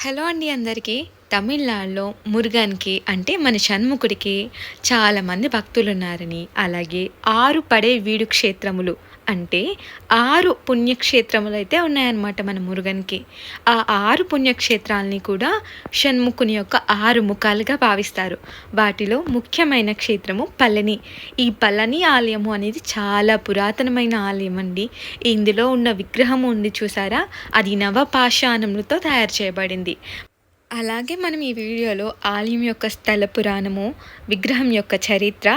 Hello అండి అందరికీ. తమిళనాడులో మురుగన్కి అంటే మన షణ్ముఖుడికి చాలామంది భక్తులు ఉన్నారని అలాగే ఆరు పడే వీడు క్షేత్రములు అంటే ఆరు పుణ్యక్షేత్రములు అయితే ఉన్నాయన్నమాట మన మురుగన్కి. ఆ ఆరు పుణ్యక్షేత్రాలని కూడా షణ్ముఖుని యొక్క ఆరు ముఖాలుగా భావిస్తారు. వాటిలో ముఖ్యమైన క్షేత్రము పళని. ఈ పళని ఆలయము అనేది చాలా పురాతనమైన ఆలయం అండి ఇందులో ఉన్న విగ్రహం ఉంది చూసారా? అది నవపాషాణములతో తయారు చేయబడింది. అలాగే మనం ఈ వీడియోలో ఆలయం యొక్క స్థల పురాణము విగ్రహం యొక్క చరిత్ర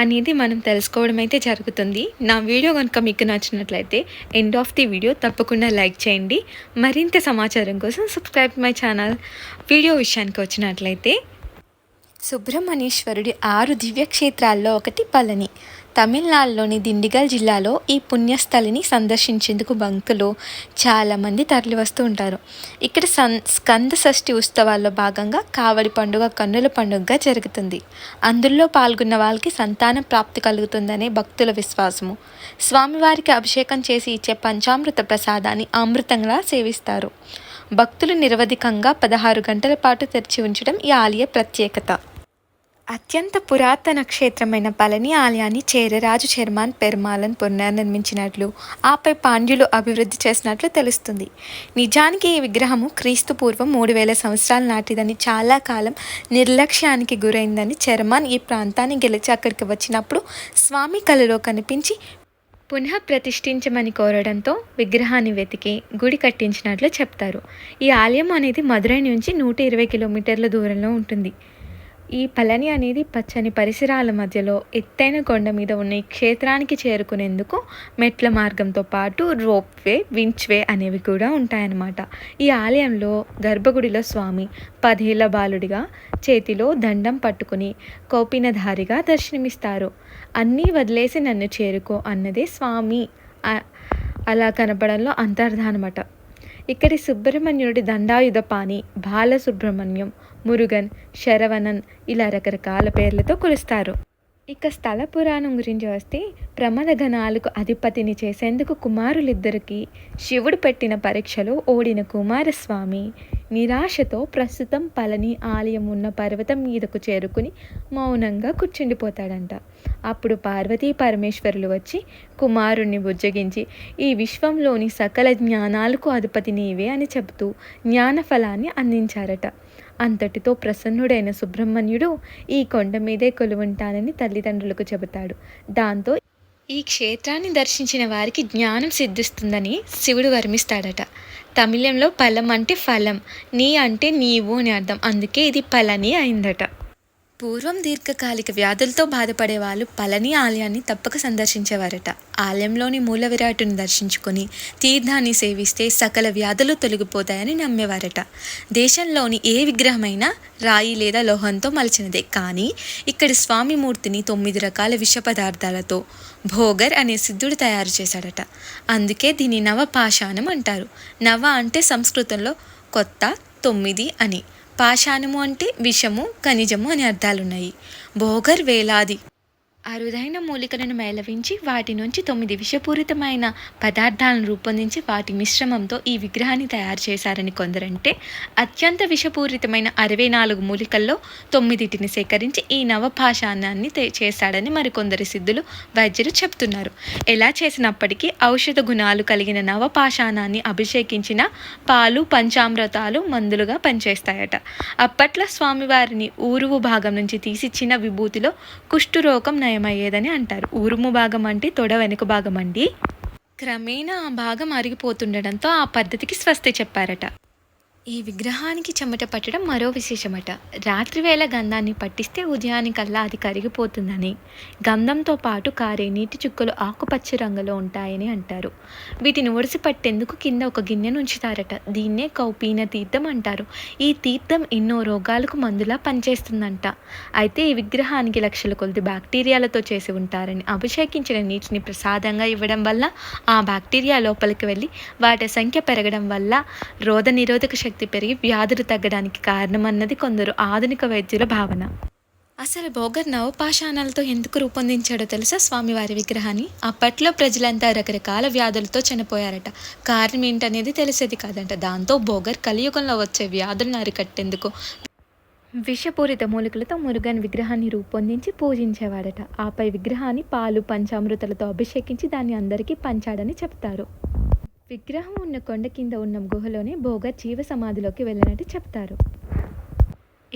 అనేది మనం తెలుసుకోవడం అయితే జరుగుతుంది. నా వీడియో కనుక మీకు నచ్చినట్లయితే ఎండ్ ఆఫ్ ది వీడియో తప్పకుండా లైక్ చేయండి. మరింత సమాచారం కోసం సబ్స్క్రైబ్ మై ఛానల్ వీడియో విషయానికి వచ్చినట్లయితే సుబ్రహ్మణ్యేశ్వరుడి ఆరు దివ్యక్షేత్రాల్లో ఒకటి పళని. తమిళనాడులోని దిండిగల్ జిల్లాలో ఈ పుణ్యస్థలిని సందర్శించేందుకు బంకులు చాలామంది తరలి వస్తూ ఉంటారు. ఇక్కడ సన్ స్కంద షష్ఠి ఉత్సవాల్లో భాగంగా కావడి పండుగ కన్నుల పండుగగా జరుగుతుంది. అందులో పాల్గొన్న వాళ్ళకి సంతాన ప్రాప్తి కలుగుతుందనే భక్తుల విశ్వాసము. స్వామివారికి అభిషేకం చేసి ఇచ్చే పంచామృత ప్రసాదాన్ని అమృతంగా సేవిస్తారు. భక్తులు నిరవధికంగా పదహారు గంటల పాటు తెరిచి ఉంచడం ఈ ఆలయ ప్రత్యేకత. అత్యంత పురాతన క్షేత్రమైన పళని ఆలయాన్ని చేరరాజు చర్మాన్ పెర్మాలన్ పునర్నిర్మించినట్లు ఆపై పాండ్యులు అభివృద్ధి చేసినట్లు తెలుస్తుంది. నిజానికి ఈ విగ్రహము క్రీస్తు పూర్వం మూడు వేల సంవత్సరాల నాటిదని చాలా కాలం నిర్లక్ష్యానికి గురైందని చెర్మాన్ ఈ ప్రాంతాన్ని గెలిచి అక్కడికి వచ్చినప్పుడు స్వామి కళలో కనిపించి పునః ప్రతిష్ఠించమని కోరడంతో విగ్రహాన్ని వెతికి గుడి కట్టించినట్లు చెప్తారు. ఈ ఆలయం అనేది మదురై నుంచి నూట ఇరవై కిలోమీటర్ల దూరంలో ఉంటుంది. ఈ పళని అనేది పచ్చని పరిసరాల మధ్యలో ఎత్తైన కొండ మీద ఉన్న ఈ క్షేత్రానికి చేరుకునేందుకు మెట్ల మార్గంతో పాటు రోప్వే వించ్వే అనేవి కూడా ఉంటాయన్నమాట. ఈ ఆలయంలో గర్భగుడిలో స్వామి పదేళ్ళ బాలుడిగా చేతిలో దండం పట్టుకుని కోపినధారిగా దర్శనమిస్తారు. అన్నీ వదిలేసి నన్ను చేరుకో అన్నదే స్వామి. అలా కనపడంలో అంతర్ధానమాట. ఇక్కడి సుబ్రహ్మణ్యుడి దండాయుధపాణి బాలసుబ్రహ్మణ్యం మురుగన్ శరవణన్ ఇలా రకరకాల పేర్లతో కొలుస్తారు. ఇక స్థల పురాణం గురించి వస్తే ప్రమద గణాలకు అధిపతిని చేసేందుకు కుమారులిద్దరికి శివుడు పెట్టిన పరీక్షలో ఓడిన కుమారస్వామి నిరాశతో ప్రస్తుతం పళని ఆలయం ఉన్న పర్వతం మీదకు చేరుకుని మౌనంగా కూర్చుండిపోతాడంట. అప్పుడు పార్వతీ పరమేశ్వరులు వచ్చి కుమారుణ్ణి బుజ్జగించి ఈ విశ్వంలోని సకల జ్ఞానాలకు అధిపతి నీవే అని చెబుతూ జ్ఞానఫలాన్ని అందించారట. అంతటితో ప్రసన్నుడైన సుబ్రహ్మణ్యుడు ఈ కొండ మీదే కొలువుంటానని తల్లిదండ్రులకు చెబుతాడు. దాంతో ఈ క్షేత్రాన్ని దర్శించిన వారికి జ్ఞానం సిద్ధిస్తుందని శివుడు వర్మిస్తాడట తమిళంలో ఫలం అంటే ఫలం నీ అంటే నీవు అని అర్థం. అందుకే ఇది పలని అయిందట. పూర్వం దీర్ఘకాలిక వ్యాధులతో బాధపడే వాళ్ళు పళని ఆలయాన్ని తప్పక సందర్శించేవారట. ఆలయంలోని మూల విరాటుని దర్శించుకొని తీర్థాన్ని సేవిస్తే సకల వ్యాధులు తొలగిపోతాయని నమ్మేవారట. దేశంలోని ఏ విగ్రహమైనా రాయి లేదా లోహంతో మలిచినదే. కానీ ఇక్కడి స్వామి మూర్తిని తొమ్మిది రకాల విష పదార్థాలతో భోగర్ అనే సిద్ధుడు తయారు చేశాడట. అందుకే దీన్ని నవపాషాణం అంటారు. నవ అంటే సంస్కృతంలో కొత్త తొమ్మిది అని. పాషాణము అంటే విషము ఖనిజము అనే అర్థాలున్నాయి. భోగర్ వేలాది అరుదైన మూలికలను మేళవించి వాటి నుంచి తొమ్మిది విషపూరితమైన పదార్థాలను రూపొందించి వాటి మిశ్రమంతో ఈ విగ్రహాన్ని తయారు చేశారని కొందరంటే అత్యంత విషపూరితమైన అరవై నాలుగు మూలికల్లో తొమ్మిదిటిని సేకరించి ఈ నవపాషాణాన్ని చేశాడని మరికొందరు సిద్ధులు వైద్యులు చెప్తున్నారు. ఎలా చేసినప్పటికీ ఔషధ గుణాలు కలిగిన నవపాషాణాన్ని అభిషేకించిన పాలు పంచామృతాలు మందులుగా పనిచేస్తాయట. అప్పట్లో స్వామివారిని ఊరువు భాగం నుంచి తీసిచ్చిన విభూతిలో కుష్ఠురోగం నయమయ్యేదని అంటారు. ఉరుము భాగం అంటే తొడ వెనుక భాగం అండి. క్రమేణా ఆ భాగం అరిగిపోతుండడంతో ఆ పద్ధతికి స్వస్తి చెప్పారట. ఈ విగ్రహానికి చెమట పట్టడం మరో విశేషమట. రాత్రివేళ గంధాన్ని పట్టిస్తే ఉదయానికల్లా అది కరిగిపోతుందని. గంధంతో పాటు కారే నీటి చుక్కలు ఆకుపచ్చ రంగులో ఉంటాయని అంటారు. వీటిని ఒడిసి పట్టేందుకు కింద ఒక గిన్నె ఉంచుతారట దీన్నే కౌపీన తీర్థం అంటారు. ఈ తీర్థం ఎన్నో రోగాలకు మందులా పనిచేస్తుందంట. అయితే ఈ విగ్రహానికి లక్షల కొద్ది బ్యాక్టీరియాలతో చేసి ఉంటారని అభిషేకించిన నీటిని ప్రసాదంగా ఇవ్వడం వల్ల ఆ బ్యాక్టీరియా లోపలికి వెళ్ళి వాటి సంఖ్య పెరగడం వల్ల రోధ నిరోధక శక్తి పెరిగి వ్యాధులు తగ్గడానికి కారణమన్నది కొందరు ఆధునిక వైద్యుల భావన. అసలు బోగర్ నవపాషాణాలతో ఎందుకు రూపొందించాడో తెలుసా స్వామివారి విగ్రహాన్ని? అప్పట్లో ప్రజలంతా రకరకాల వ్యాధులతో చనిపోయారట. కారణం ఏంటనేది తెలిసేది కాదంట. దాంతో బోగర్ కలియుగంలో వచ్చే వ్యాధులను అరికట్టేందుకు విషపూరిత మూలికలతో మురుగన్ విగ్రహాన్ని రూపొందించి పూజించేవాడట. ఆపై విగ్రహాన్ని పాలు పంచామృతాలతో అభిషేకించి దాన్ని అందరికీ పంచాడని చెప్తారు. విగ్రహం ఉన్న కొండ కింద ఉన్న గుహలోనే భోగ జీవ సమాధిలోకి వెళ్ళినట్టు చెప్తారు.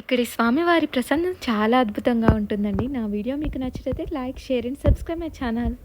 ఇక్కడి స్వామివారి ప్రసన్నం చాలా అద్భుతంగా ఉంటుందండి. నా వీడియో మీకు నచ్చితే like share and subscribe my channel.